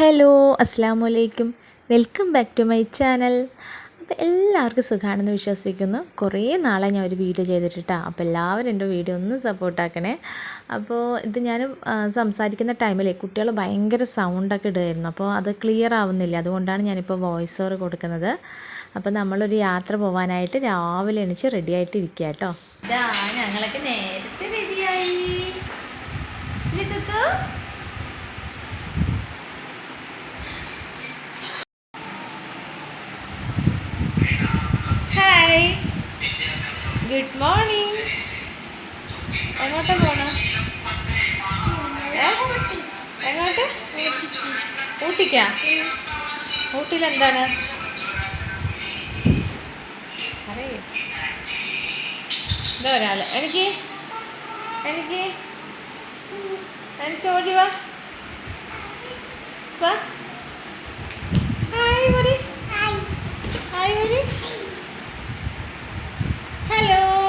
Hello അസ്സാം വലൈക്കും welcome back to my channel. അപ്പോൾ എല്ലാവർക്കും സുഖമാണെന്ന് വിശ്വസിക്കുന്നു. കുറേ നാളായി ഞാൻ ഒരു വീഡിയോ ചെയ്തിട്ടാ അപ്പോൾ എല്ലാവരും എന്റെ വീഡിയോ ഒന്ന് സപ്പോർട്ടാക്കണേ. അപ്പോൾ ഇത് ഞാൻ സംസാരിക്കുന്ന ടൈമിൽ കുട്ടികൾ ഭയങ്കര സൗണ്ടൊക്കെ ഇടുമായിരുന്നു അപ്പോൾ അത് ക്ലിയർ ആവുന്നില്ല. അതുകൊണ്ടാണ് ഞാനിപ്പോൾ വോയിസ് ഓവർ കൊടുക്കുന്നത്. അപ്പോൾ നമ്മളൊരു യാത്ര പോകാനായിട്ട് രാവിലെ എണീച്ച് റെഡി ആയിട്ട് ഇരിക്കുക കേട്ടോ ഞങ്ങളൊക്കെ നേരത്തെ ഹായ് ഗുഡ് മോർണിംഗ് എങ്ങോട്ടാ പോണ? എങ്ങോട്ട്? ഊട്ടിക്കാ. ഊട്ടിയിൽ എന്താണ് അറിയേ ഇതാ ഒരാൾ എനിക്ക്? എനിക്ക്? എനിക്ക് ഓടി വാ. വാ. ഹായ് മറി ഹായ് പറ ഹലോ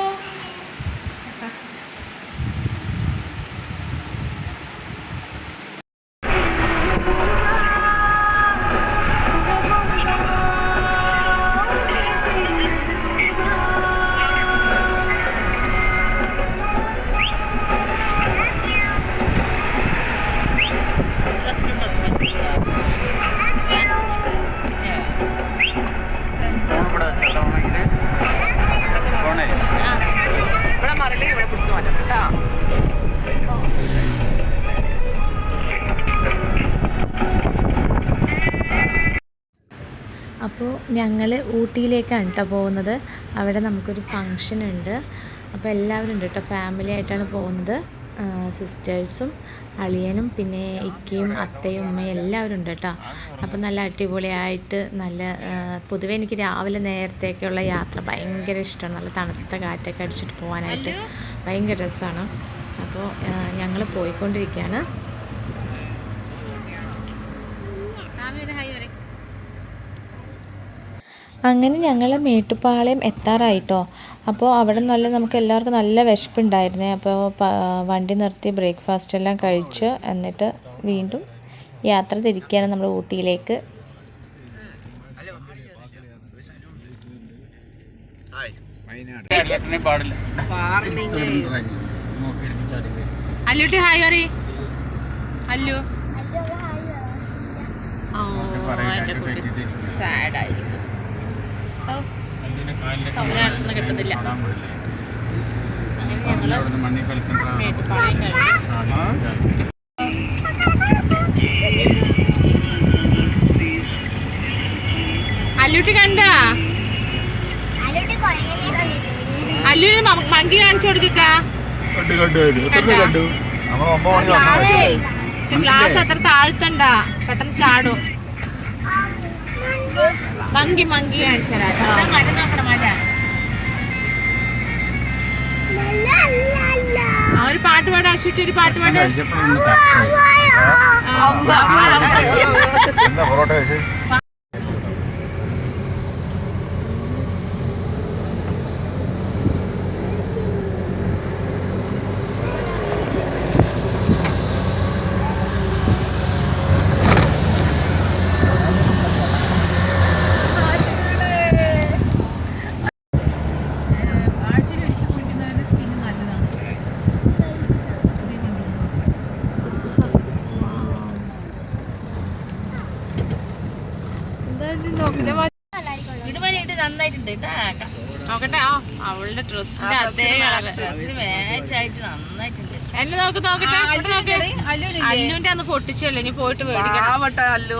അപ്പോൾ ഞങ്ങൾ ഊട്ടിയിലേക്കാണ് കേട്ടോ പോകുന്നത്. അവിടെ നമുക്കൊരു ഫങ്ഷൻ ഉണ്ട്. അപ്പോൾ എല്ലാവരും ഉണ്ട് കേട്ടോ ഫാമിലി ആയിട്ടാണ് പോകുന്നത്. സിസ്റ്റേഴ്സും അളിയനും പിന്നെ ഇക്കയും അത്തയും ഉമ്മയും എല്ലാവരും ഉണ്ട് കേട്ടോ അപ്പോൾ നല്ല അടിപൊളിയായിട്ട് നല്ല പൊതുവേ എനിക്ക് രാവിലെ നേരത്തേക്കുള്ള യാത്ര ഭയങ്കര ഇഷ്ടമാണ്. നല്ല തണുത്ത കാറ്റൊക്കെ അടിച്ചിട്ട് പോകാനായിട്ട് ഭയങ്കര രസമാണ്. അപ്പോൾ ഞങ്ങൾ പോയിക്കൊണ്ടിരിക്കുകയാണ് അങ്ങനെ ഞങ്ങൾ മേട്ടുപ്പാളയം എത്താറായിട്ടോ. അപ്പോൾ അവിടെ നല്ല നമുക്ക് എല്ലാവർക്കും നല്ല വിശപ്പുണ്ടായിരുന്നേ. അപ്പോൾ വണ്ടി നിർത്തി ബ്രേക്ക്ഫാസ്റ്റ് എല്ലാം കഴിച്ച് എന്നിട്ട് വീണ്ടും യാത്ര തിരിക്കുകയാണ് നമ്മൾ ഊട്ടിയിലേക്ക്. അല്ലുട്ടി ഹായ് പറ അല്ലു. ഓ കുട്ടി കിട്ടുന്നില്ല അങ്ങനെ ഞങ്ങൾ മേട്ടുപ്പാളയം കഴിഞ്ഞു. അല്ലുട്ടി കണ്ട? അല്ലുവിന് മങ്കി കാണിച്ചു കൊടുക്ക കണ്ടു കണ്ടു എത്ര കണ്ടു? നമ്മൾ ഒമ്പത് മണി ഗ്ലാസ് ഗ്ലാസ് അത്ര താഴ്ത്തണ്ട. പെട്ടെന്ന് ചാടും. മങ്കി മങ്കി കാണിച്ചു തരാം ഒരു പാട്ട് പാടാ അശ്വട്ടി ഒരു പാട്ട് പാടാ പൊറോട്ട നന്നായിട്ടുണ്ട് നോക്കട്ടെ ആ അവളുടെ ഡ്രസ്സിന്റെ അതേ ഡ്രസ്സിന് മാച്ച് ആയിട്ട് നന്നായിട്ടുണ്ട്. എന്നെ നോക്ക് നോക്കട്ടെ. അല്ലുവിന്റെ അന്ന് പൊട്ടിച്ചല്ലേ ഇനി പോയിട്ട് മേടിക്കണം. അല്ലു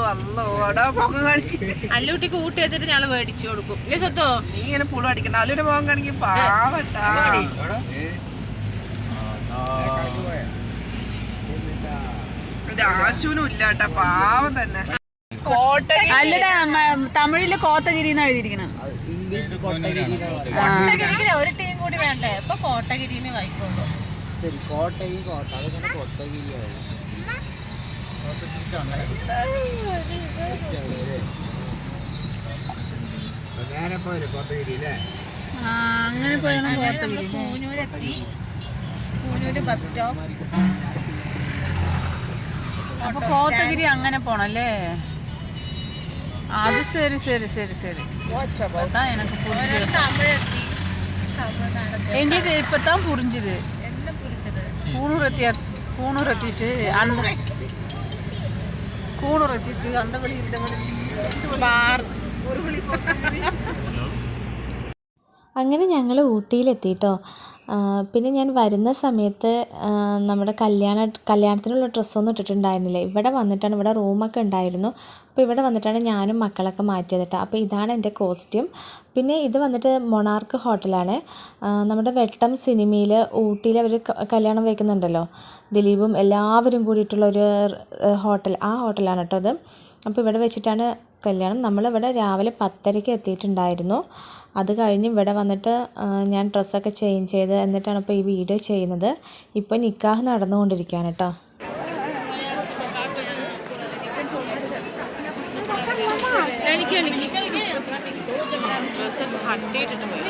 അല്ലൂട്ടിക്ക് ഊട്ടി വെച്ചിട്ട് ഞങ്ങൾ മേടിച്ചു കൊടുക്കും. ഇല്ലേ സത്തോ? നീ ഇങ്ങനെ പുളു അടിക്കണ്ട. അല്ലുവിന്റെ മോഹം കാണിക്കും. പാവട്ടാ ഇത് ആശുവിനും ഇല്ല കേട്ടാ പാവം തന്നെ. അല്ലടാ തമിഴിൽ കോത്തഗിരി എന്ന് എഴുതിയിരിക്കണം? ഒരു ടീം കൂടി വേണ്ടേ? ഇപ്പൊ വായിക്കോളൂ. ആ, അങ്ങനെ പോയണം കോത്തഗിരി പൂനൂരെത്തി. Poonoor bus stop. അപ്പൊ കോത്തഗിരി അങ്ങനെ പോണല്ലേ அது சரி சரி சரி சரி தான் எனக்கு புரிஞ்சது எங்களுக்கு இப்போ தான் என்ன புரிஞ்சது கூணுரத்தி கூணுரத்திட்டு அந்த கூணுரத்திட்டு அந்த வழி இந்த வழி ஒரு வழி അങ്ങനെ ഞങ്ങൾ ഊട്ടിയിലെത്തിയിട്ടോ പിന്നെ ഞാൻ വരുന്ന സമയത്ത് നമ്മുടെ കല്യാണ കല്യാണത്തിനുള്ള ഡ്രസ്സൊന്നും ഇട്ടിട്ടുണ്ടായിരുന്നില്ല. ഇവിടെ വന്നിട്ടാണ് ഇവിടെ റൂമൊക്കെ ഉണ്ടായിരുന്നു. അപ്പോൾ ഇവിടെ വന്നിട്ടാണ് ഞാനും മക്കളൊക്കെ മാറ്റിയത് കേട്ടോ അപ്പോൾ ഇതാണ് എന്റെ കോസ്റ്റ്യൂം പിന്നെ ഇത് വന്നിട്ട് മൊണാർക്ക് ഹോട്ടലാണ് നമ്മുടെ വെട്ടം സിനിമയിൽ ഊട്ടിയിൽ അവർ കല്യാണം വയ്ക്കുന്നുണ്ടല്ലോ ദിലീപും എല്ലാവരും കൂടിയിട്ടുള്ളൊരു ഹോട്ടൽ ആ ഹോട്ടലാണ് കേട്ടോ അത് അപ്പോൾ ഇവിടെ വെച്ചിട്ടാണ് കല്യാണം. നമ്മളിവിടെ രാവിലെ പത്തരയ്ക്ക് എത്തിയിട്ടുണ്ടായിരുന്നു. അത് കഴിഞ്ഞ് ഇവിടെ വന്നിട്ട് ഞാൻ ഡ്രസ്സൊക്കെ ചേഞ്ച് ചെയ്ത് എന്നിട്ടാണ് ഇപ്പോൾ ഈ വീഡിയോ ചെയ്യുന്നത്. ഇപ്പോൾ നിക്കാഹ് നടന്നുകൊണ്ടിരിക്കുകയാണ് കേട്ടോ എനിക്ക് എനിക്ക് ഡ്രസ്സ് ഹട്ടിയിട്ടിട്ട് പോയി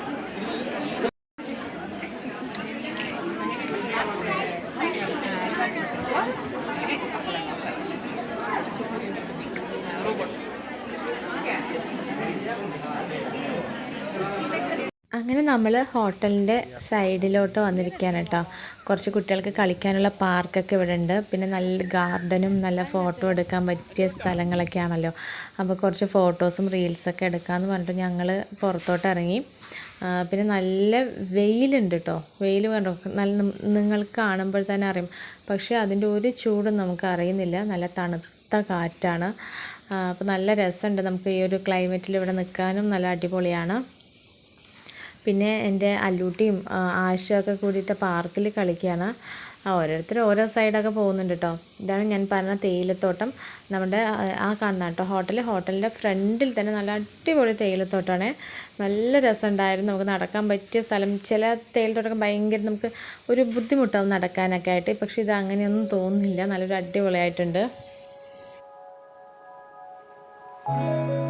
അങ്ങനെ നമ്മൾ ഹോട്ടലിന്റെ സൈഡിലോട്ട് വന്നിരിക്കുകയാണ് കേട്ടോ കുറച്ച് കുട്ടികൾക്ക് കളിക്കാനുള്ള പാർക്കൊക്കെ ഇവിടെ ഉണ്ട് പിന്നെ നല്ല ഗാർഡനും നല്ല ഫോട്ടോ എടുക്കാൻ പറ്റിയ സ്ഥലങ്ങളൊക്കെ ആണല്ലോ. അപ്പോൾ കുറച്ച് ഫോട്ടോസും റീൽസൊക്കെ എടുക്കാമെന്ന് പറഞ്ഞിട്ട് ഞങ്ങൾ പുറത്തോട്ട് ഇറങ്ങി. പിന്നെ നല്ല വെയിലുണ്ട് കേട്ടോ വെയിൽ കണ്ടോ? നല്ല നിങ്ങൾ നിങ്ങൾക്ക് കാണുമ്പോൾ തന്നെ അറിയും. പക്ഷേ അതിന്റെ ഒരു ചൂടും നമുക്ക് അറിയുന്നില്ല. നല്ല തണുത്ത കാറ്റാണ്. അപ്പോൾ നല്ല രസമുണ്ട്. നമുക്ക് ഈ ഒരു ക്ലൈമറ്റിൽ ഇവിടെ നിൽക്കാനും നല്ല അടിപൊളിയാണ്. പിന്നെ എന്റെ അല്ലൂട്ടിയും ആശയൊക്കെ കൂടിയിട്ട് പാർക്കിൽ കളിക്കുകയാണ്. ഓരോരുത്തർ ഓരോ സൈഡൊക്കെ പോകുന്നുണ്ട് കേട്ടോ ഇതാണ് ഞാൻ പറഞ്ഞ തേയിലത്തോട്ടം. നമ്മുടെ ആ, കാണുന്ന കേട്ടോ ഹോട്ടൽ ഹോട്ടലിന്റെ ഫ്രണ്ടിൽ തന്നെ നല്ല അടിപൊളി തേയിലത്തോട്ടമാണ്. നല്ല രസമുണ്ടായിരുന്നു. നമുക്ക് നടക്കാൻ പറ്റിയ സ്ഥലം. ചില തേയിലത്തോട്ടമൊക്കെ ഭയങ്കര നമുക്ക് ഒരു ബുദ്ധിമുട്ടാവും നടക്കാനൊക്കെ ആയിട്ട്. പക്ഷേ ഇത് അങ്ങനെയൊന്നും തോന്നുന്നില്ല. നല്ലൊരു അടിപൊളിയായിട്ടുണ്ട്. നോക്ക്